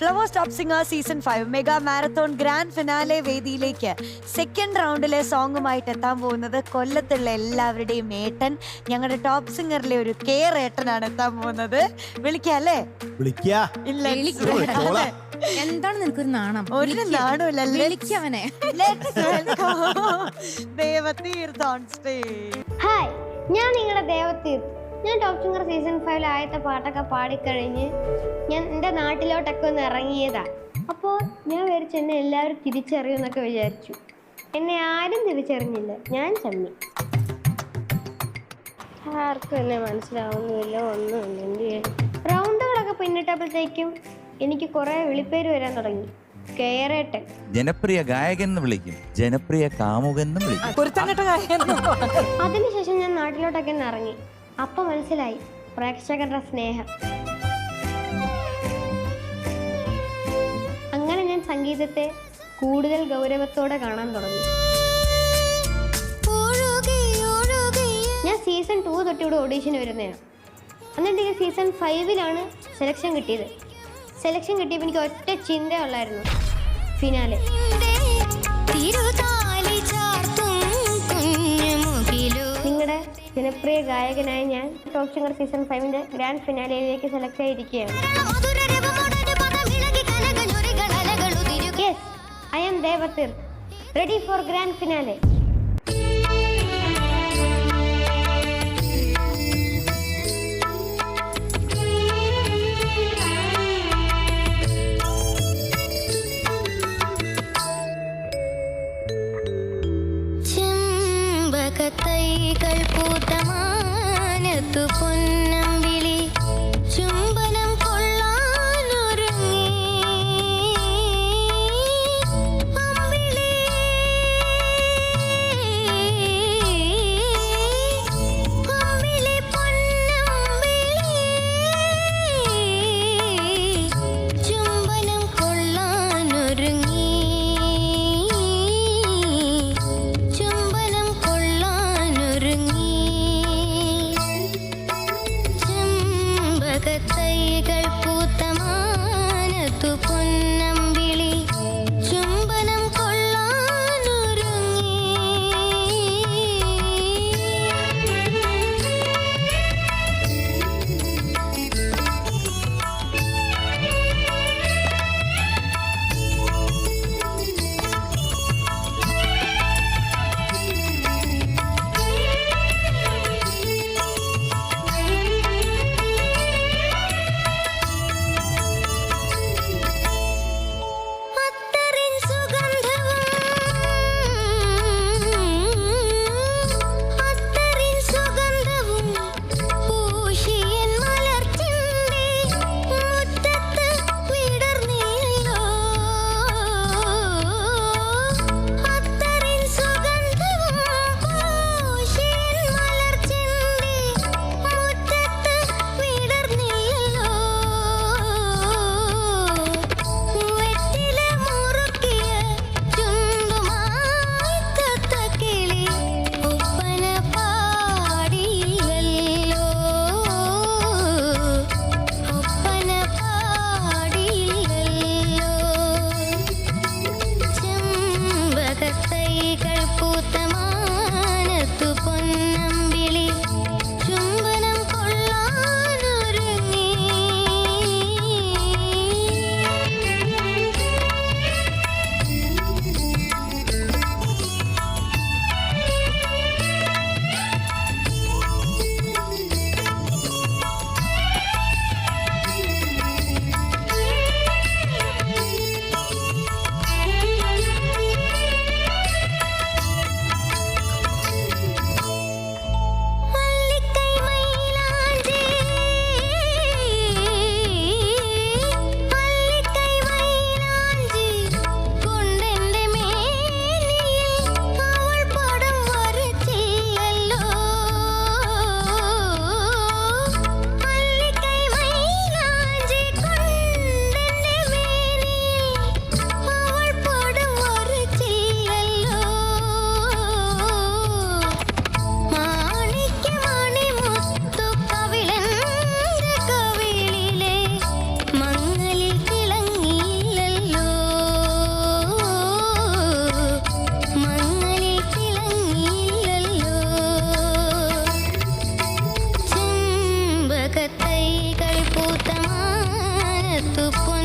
Flowers top singer season five mega marathon grand finale വേദിയിലേക്ക് second റൗണ്ടിലെ സോങ്ങുമായിട്ട് എത്താൻ പോകുന്നത് കൊല്ലത്തുള്ള എല്ലാവരുടെയും ഏട്ടൻ. ഞങ്ങളുടെ ടോപ്പ് സിംഗറിലെ ഒരു കെയർ ഏട്ടനാണ് എത്താൻ പോകുന്നത്. വിളിക്കാല്ലേ ഇല്ല. എന്താണ് നിനക്കൊരു നാണം? ഒരു നാണുമില്ല. വിളിക്കവനെ ദേവതീർത്ത് ഓൺ സ്റ്റേജ് ഹായ് ഞാൻ നിങ്ങളുടെ ദേവതീർത്ത് ഞാൻ ടോപ്പ് സിംഗർ സീസൺ ഫൈവിൽ ആയത്തെ പാട്ടൊക്കെ പാടിക്കഴിഞ്ഞ് ഞാൻ എന്റെ നാട്ടിലോട്ടൊക്കെ ഒന്ന് ഇറങ്ങിയതാ. അപ്പോൾ ഞാൻ വിചാരിച്ചു എന്നെ എല്ലാവരും തിരിച്ചറിയുമെന്നൊക്കെ വിചാരിച്ചു. എന്നെ ആരും തിരിച്ചറിഞ്ഞില്ല. ഞാൻ ചമ്മി. ആർക്കും എന്നെ മനസ്സിലാവുന്നുമില്ല ഒന്നും എന്ത് ചെയ്യും റൗണ്ടുകളൊക്കെ പിന്നിട്ടപ്പോഴത്തേക്കും എനിക്ക് കുറേ വിളിപ്പേര് വരാൻ തുടങ്ങി. ജനപ്രിയ ഗായകൻ എന്ന് വിളിക്കും. ജനപ്രിയ കാമുകൻ എന്ന് വിളിക്കും. അതിനുശേഷം ഞാൻ നാട്ടിലോട്ടൊക്കെ ഇറങ്ങി. അപ്പം മനസ്സിലായി. പ്രേക്ഷകരുടെ സ്നേഹം. അങ്ങനെ ഞാൻ സംഗീതത്തെ കൂടുതൽ ഗൗരവത്തോടെ കാണാൻ തുടങ്ങി. ഞാൻ സീസൺ ടു തൊട്ട് ഇവിടെ ഓഡീഷന് വരുന്നതാണ് എന്നിട്ട് ഈ സീസൺ ഫൈവിലാണ് സെലക്ഷൻ കിട്ടിയത്. സെലക്ഷൻ കിട്ടിയപ്പോൾ എനിക്ക് ഒറ്റ ചിന്തയുള്ളായിരുന്നു ഫിനാലെ ജനപ്രിയ ഗായകനായ ഞാൻ ടോപ്പ് സിംഗർ സീസൺ ഫൈവിന്റെ ഗ്രാൻഡ് ഫിനാലയിലേക്ക് സെലക്ട് ആയിരിക്കുകയാണ്. I'm Devatheerth ready for grand finale பொட்டு பொன் tu.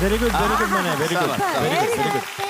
very good, very good, Mane. Very good. Very good. Very good.